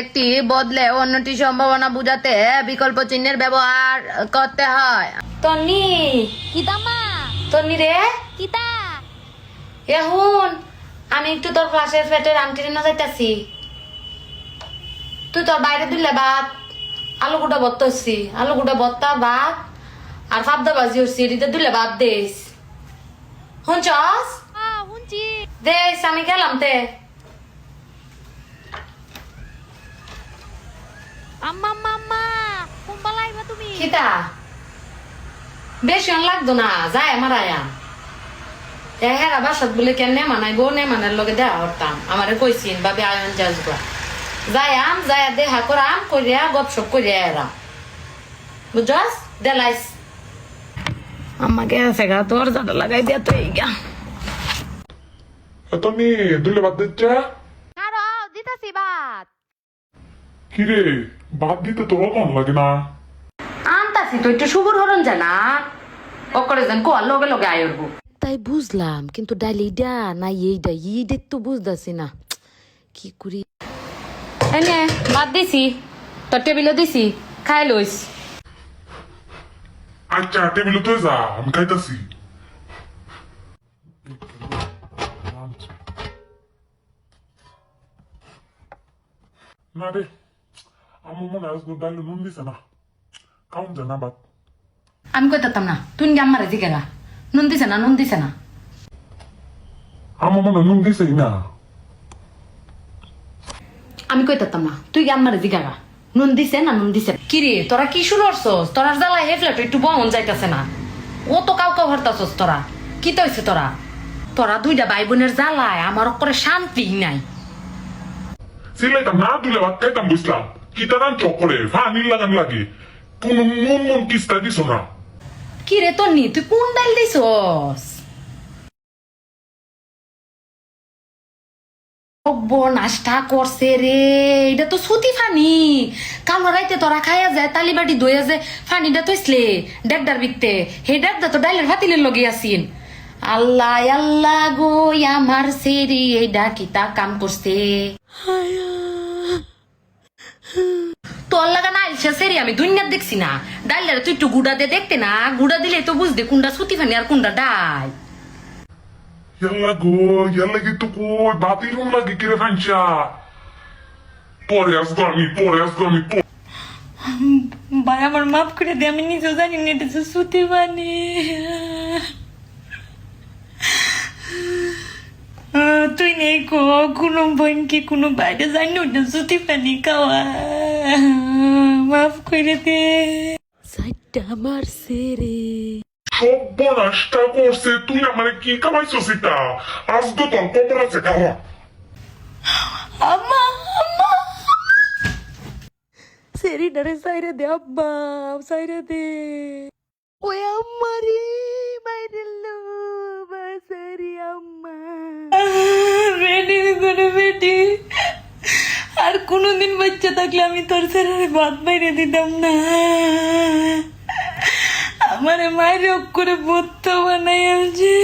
একটি বদলে অন্যটি সম্ভাবনা বুঝাতে বিকল্প চিহ্নের ব্যবহার করতে হয়। তন্নি! কিতা মা তন্নি রে! কিতা! এখন আমি একটু তোর ক্লাসের ফেটের আংটি না যাইতাছি। তুই তোর বাইরে দিলে ভাত আলু গুটা ভর্তা হচ্ছি। আলু গুটা ভর্তা ভাত আর ফাবদা বাজি হচ্ছি। এটিতে দিলে ভাত দেস শুনছস দেস আমি গেলাম তে। আম্মা মাম্মা কোনবা লাইবা তুমি বেশি অন লাগতো না যায় আমার আয়া। হেরা বাসাত বলে কেন নে মানাই বউ নে মানার লগে দেয়া হরতাম। আমারে কইছিন বাবে আয়ন যাজবা যাই আম যায় দেহা করাম করিয়া গপসপ করিয়া দেলাইস। আমাকে আছে গা? তোর জাটা লাগাই দিয়া তো এই গা তুমি দুলে বাদ দিচ্ছে? দিতাছি বাত কিরে বাদ দিতে তোর কম লাগে না। আনতাছি তো একটু শুভর হরণ জানা। ও করে যেন কোয়ার লগে লগে আয়রবো তাই বুঝলাম কিন্তু ডাল এইটা না এইটা এইটা তো বুঝতেছি না। কি করি? এনে ভাত দিছি। তোর টেবিলে দিছি খাই লইস। আচ্ছা টেবিলে তুই যা আমি খাইতাছি। না রে। আমার মনে হয় আজকে ডালে নুন দিছে না কাউন জানা বাদ আমি কইতাম না তুই কি আমারে দিকে গা নুন দিছে না নুন দিছে না আমার মনে নুন দিছেই না আমি কইতাম না তুই কি আমারে দিকে গা নুন দিছে না নুন দিছে কি রে তোরা কি শুরু করছস তোরা জ্বালা হেফলেট একটু বহন যাইতাছে না ও তো কাউকে ভরতাছস তোরা কি তো হইছে তোরা তোরা দুইটা ভাই বোনের জ্বালায় আমার করে শান্তি নাই সিলাইতাম না দুলে ভাত খাইতাম বুঝলাম কি তারান চকরে ফানি লাগান লাগে। কোন নুন নুন কিস্তা দিছো না। কি রে তোর নি তুই কোন ডাল দিছস? নাস্তা করছে রে এটা তো সুতি ফানি। কালো রাইতে তোরা খাইয়া যায় তালিবাটি দইয়া যায় ফানিটা তো ইসলে ডেডার বিকতে। হে ডেডা তো ডাইলের ভাতিলের লগে আসিন আল্লাহ আল্লাহ গো আমার সেরি এইডা কিতা কাম করছে তোর লাগা না আইসা সেরি আমি দুনিয়ার দেখছি না। ডাইলের তুই একটু গুড়া দিয়ে দেখতে না গুড়া দিলে তো বুঝতে কোনটা সুতি ফানি আর কোনটা ডাল। ইয়াল্লা গো ইয়াল্লা কিন্তু কই বাতি নুন লাগে কিরে ফাঞ্চা পরে আসব আমি পরে আসব আমি ভাই আমার মাফ করে দে আমি নিজেও জানি না এটা সুতি বানি কো কোনো বোন কি কোনো বাইরে জানি ওটা সুতি পানি খাওয়া। মাফ করে দে। সাইডটা মারছে রে সর্বনাশটা করছে তুই আমার কি কামাইছিস এটা আজকে তোর খবর আছে খাওয়া। আম্মা আম্মা। সেরিডারে সাইরে দে আব্বা সাইরে দে। ওই আম্মা রে বাইরে আর কোনোদিন বাচ্চা থাকলে আমি তোর ছেলের বাদ বাইরে দিতাম না। আমার মায়ের করে বত্তা বানাই আছে